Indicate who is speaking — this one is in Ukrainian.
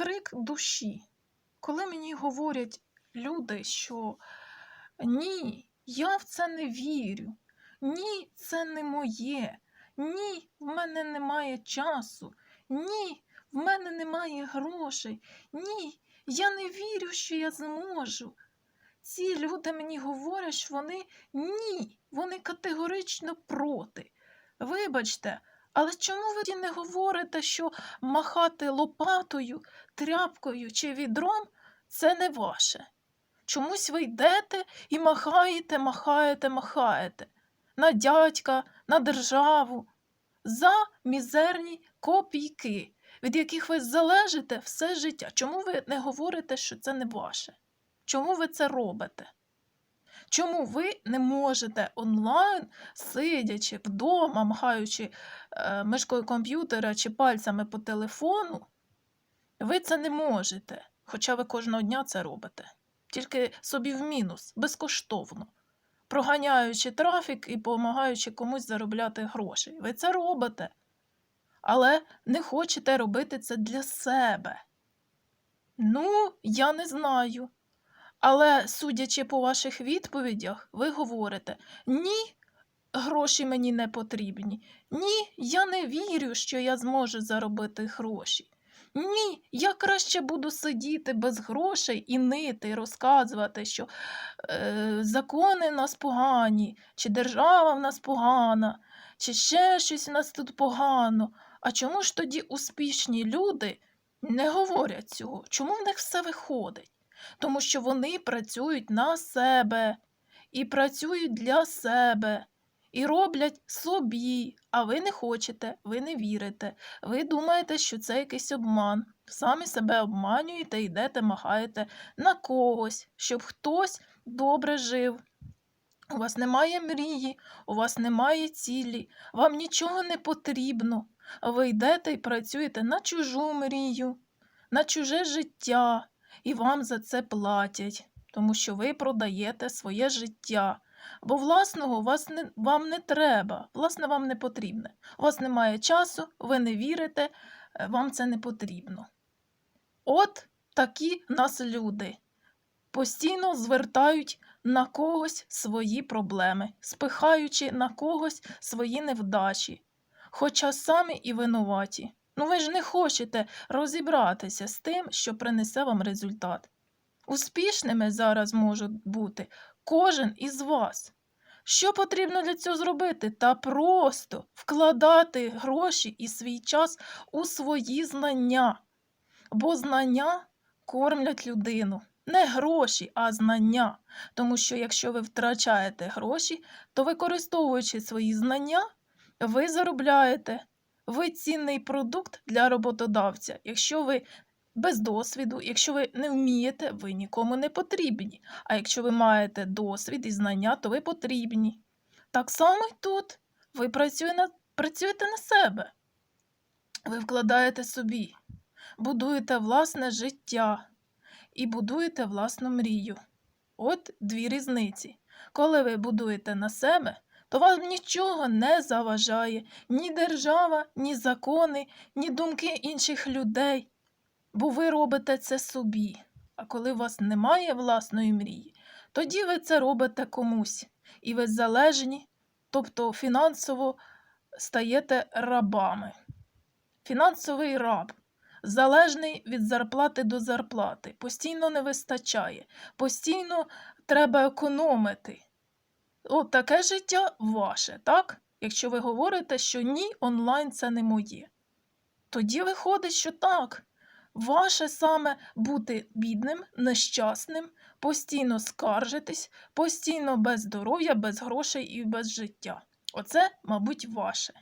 Speaker 1: крик душі. Коли мені говорять люди, що ні, я в це не вірю, ні, це не моє, ні, в мене немає часу, ні, в мене немає грошей, ні, я не вірю, що я зможу. Ці люди мені говорять, що вони ні, вони категорично проти. Вибачте, але чому ви не говорите, що махати лопатою, тряпкою чи відром це не ваше? Чомусь ви йдете і махаєте, махаєте, махаєте на дядька, на державу за мізерні копійки, від яких ви залежите все життя. Чому ви не говорите, що це не ваше? Чому ви це робите? Чому ви не можете онлайн, сидячи вдома, махаючи е, мишкою комп'ютера чи пальцями по телефону, ви це не можете, хоча ви кожного дня це робите. Тільки собі в мінус, безкоштовно, проганяючи трафік і допомагаючи комусь заробляти гроші. Ви це робите, але не хочете робити це для себе. Ну, я не знаю. Але, судячи по ваших відповідях, ви говорите: ні, гроші мені не потрібні. Ні, я не вірю, що я зможу заробити гроші. Ні, я краще буду сидіти без грошей і нити, розказувати, що е, закони в нас погані, чи держава в нас погана, чи ще щось в нас тут погано. А чому ж тоді успішні люди не говорять цього? Чому в них все виходить? Тому що вони працюють на себе і працюють для себе, і роблять собі, а ви не хочете, ви не вірите. Ви думаєте, що це якийсь обман. Самі себе обманюєте, йдете, махаєте на когось, щоб хтось добре жив. У вас немає мрії, у вас немає цілі, вам нічого не потрібно. Ви йдете і працюєте на чужу мрію, на чуже життя, і вам за це платять, тому що ви продаєте своє життя. Бо власного вас не, вам не треба, власне, вам не потрібне. У вас немає часу, ви не вірите, е, вам це не потрібно. От такі нас люди постійно звертають на когось свої проблеми, спихаючи на когось свої невдачі, хоча самі і винуваті. Ну ви ж не хочете розібратися з тим, що принесе вам результат. Успішними зараз можуть бути кожен із вас. Що потрібно для цього зробити? Та просто вкладати гроші і свій час у свої знання. Бо знання кормлять людину. Не гроші, а знання. Тому що якщо ви втрачаєте гроші, то використовуючи свої знання, ви заробляєте. Ви цінний продукт для роботодавця. Якщо ви без досвіду, якщо ви не вмієте, ви нікому не потрібні. А якщо ви маєте досвід і знання, то ви потрібні. Так само й тут. Ви працюєте на себе. Ви вкладаєте собі, будуєте власне життя і будуєте власну мрію. От дві різниці. Коли ви будуєте на себе, то вам нічого не заважає ні держава, ні закони, ні думки інших людей, бо ви робите це собі. А коли у вас немає власної мрії, тоді ви це робите комусь, і ви залежні, тобто фінансово стаєте рабами. Фінансовий раб. Залежний від зарплати до зарплати, постійно не вистачає, постійно треба економити. От таке життя ваше, так? Якщо ви говорите, що ні, онлайн це не моє. Тоді виходить, що так. Ваше саме бути бідним, нещасним, постійно скаржитись, постійно без здоров'я, без грошей і без життя. Оце, мабуть, ваше.